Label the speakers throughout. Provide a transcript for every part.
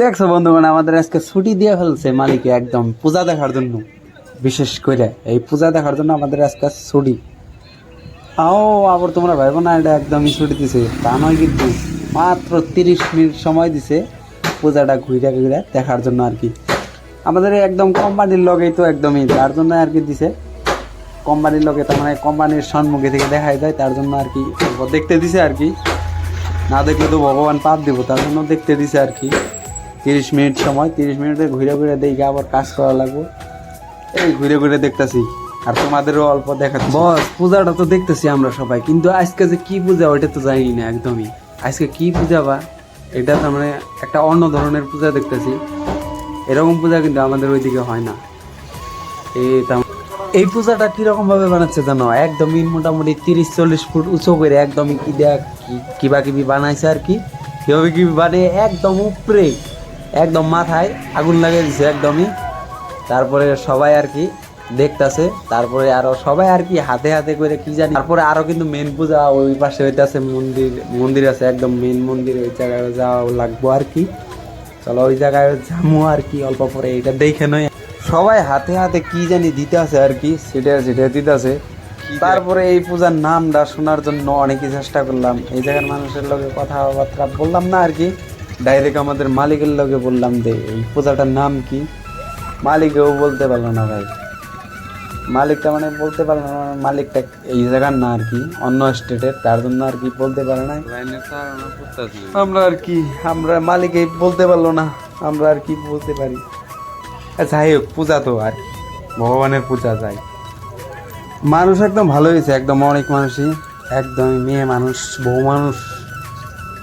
Speaker 1: দেখছ বন্ধুগণ, আমাদের আজকে ছুটি দিয়ে ফেলছে মালিকে একদম পূজা দেখার জন্য। বিশেষ করে এই পূজা দেখার জন্য আমাদের আজকে ছুটি। আও, আবার তোমরা ভাইবো না, এটা একদমই ছুটি দিছে। তা নয় কিন্তু, মাত্র তিরিশ মিনিট সময় দিছে পূজাটা ঘুরে ঘুরে দেখার জন্য আর কি। আমাদের একদম কোম্পানির লগেই তো একদমই, তার জন্য আর কি দিছে। কোম্পানির লগে তার মানে কোম্পানির সম্মুখে থেকে দেখাই যায়, তার জন্য আর কি দেখতে দিছে আর কি। না দেখলে তো ভগবান পাপ দিব, তার জন্য দেখতে দিছে আর কি। তিরিশ মিনিট সময়, তিরিশ মিনিটে ঘুরে ঘুরে দেখে আবার কাজ করা লাগবে। এই ঘুরে ঘুরে দেখতেছি, আর তোমাদেরও অল্প দেখাচ্ছি। বস, পূজাটা তো দেখতেছি আমরা সবাই, কিন্তু আজকে যে কি পূজা ওইটা তো জানি না একদমই। আজকে কি পূজা বা? এটা তার মানে একটা অন্য ধরনের পূজা দেখতেছি। এরকম পূজা কিন্তু আমাদের ওইদিকে হয় না। এই এই পূজাটা কীরকম ভাবে বানাচ্ছে জানো? একদমই মোটামুটি তিরিশ, চল্লিশ ফুট উঁচু করে একদমই কি কি- কিবা কিবি বানাইছে আর কি। কীভাবে কি বানিয়ে একদম উপরে একদম মাথায় আগুন লাগিয়ে দিছে একদমই। তারপরে সবাই আর কি দেখতাছে তারপরে আরও সবাই আর কি হাতে হাতে করে কি জানি তারপরে আরও কিন্তু মেন পূজা ওই পাশে হইতাছে মন্দির মন্দির আছে একদম মেন মন্দির ওই জায়গায় যাওয়া লাগবো আর কি। চলো ওই জায়গায় যাব আর কি অল্প পরে এটা দেখে নয়। সবাই হাতে হাতে কি জানি দিতে আছে আর কি সেটা সেটা দিতে আছে তারপরে এই পূজার নামটা শোনার জন্য অনেকই চেষ্টা করলাম। এই জায়গার মানুষের লগে কথাবার্তা বললাম না আর কি। ডাইরেক্ট আমাদের মালিকের লগে বললাম যে এই পূজাটার নাম কি? মালিকেও বলতে পারল না ভাই। মালিকটা মানে বলতে পারল না মানে মালিকটা এই জায়গার না আর কি অন্য স্টেটের তার জন্য আর কি বলতে পারে না আমরা আর কি আমরা মালিকে বলতে পারল না আমরা আর কি বলতে পারি। আর যাই হোক পূজা তো আর ভগবানের পূজা যাই। মানুষ একদম ভালো হয়েছে একদম অনেক মানুষই একদমই মেয়ে মানুষ বউ মানুষ।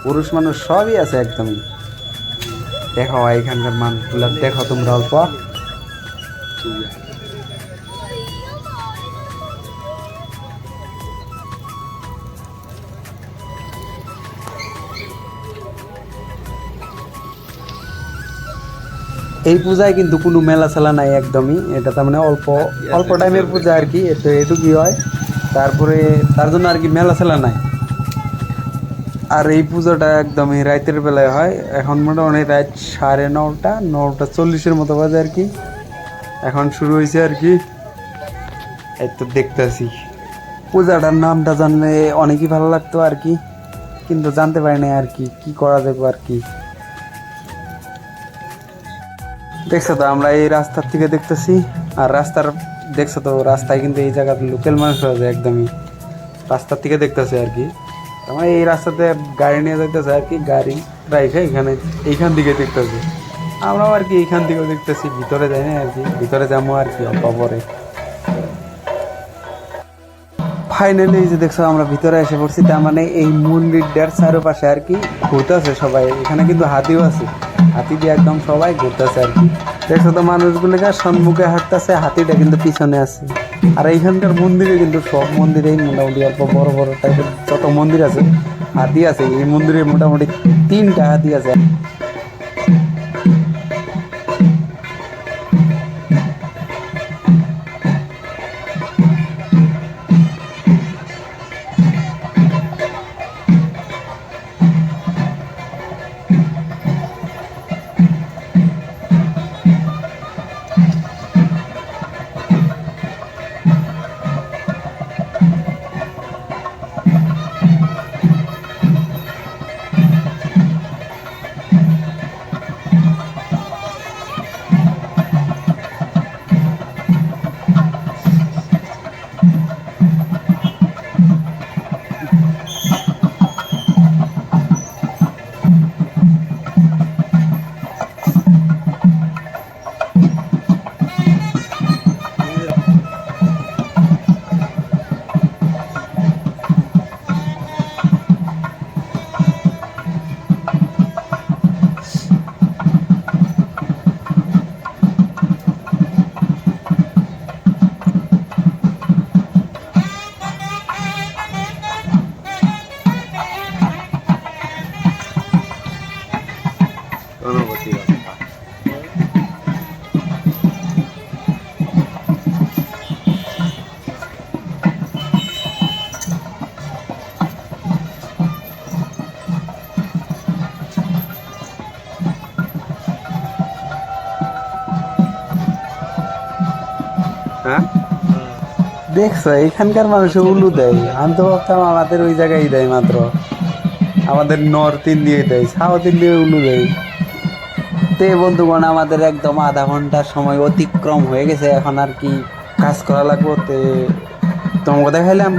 Speaker 1: পুরুষ মানুষ সবই আছে একদমই। দেখো এখানকার মানুষগুলো দেখো তোমরা অল্প। এই পূজায় কিন্তু কোনো মেলা চেলা নাই একদমই। এটা তার মানে অল্প অল্প টাইমের পূজা আর কি। এতো এটুকুই হয়? তারপরে তার জন্য আর কি মেলা চেলা নাই। আর এই পুজোটা একদমই রাতের বেলায় হয়। এখন মোটামুটি রাত সাড়ে নটা নটা চল্লিশের মতো বাজে আর কি। এখন শুরু হয়েছে আর কি। এই তো দেখতেছি। পূজাটার নামটা জানলে অনেকই ভালো লাগতো আর কি। কিন্তু জানতে পারি না আর কি কি করা যাবে আর কি। দেখছ তো, আমরা এই রাস্তার থেকে দেখতেছি। আর রাস্তার, দেখছ তো, রাস্তায় কিন্তু এই জায়গার লোকাল মানুষ হয়ে যায় একদমই। রাস্তার থেকে দেখতেছে আর কি। আমার এই রাস্তাতে গাড়ি নিয়ে যাইতেছে আর কি, গাড়ি রাইখে এখানে, এইখান থেকে দেখতেছে। আমরাও আর কি এইখান থেকেও দেখতেছি, ভিতরে যাই না আর কি, ভিতরে যাব আর কি, অল্প ফাইনালি যে দেখছ, আমরা ভিতরে এসে পড়ছি, তার মানে এই মন্দিরটার চারপাশে আর কি ঘুরতেছে সবাই, এখানে কিন্তু হাতিও আছে। হাতি দিয়ে একদম সবাই ঘুরতেছে আর কি। দেখছ তো, মানুষগুলোকে সম্মুখে হাঁটতেছে, হাতিটা কিন্তু পিছনে আছে। আর এইখানকার মন্দিরে কিন্তু সব মন্দিরেই মোটামুটি অল্প বড় বড় টাইপের যত মন্দির আছে, হাতি আছে, এই মন্দিরে মোটামুটি তিনটা হাতি আছে। দেখছ, এখানকার মানুষ উলু দেয়। আমি তো ভাবতাম আমাদের ওই জায়গায় দেয় মাত্র। আমাদের নর্থ ইন্ডিয়ায় দেয় সাউথ ইন্ডিয়ায় উলু দেয়। তে বন্ধুগণ, আমাদের একদম আধা ঘণ্টার সময় অতিক্রম হয়ে গেছে, এখন আর কি কাজ করা লাগবো তে তোমাকে দেখাইলাম।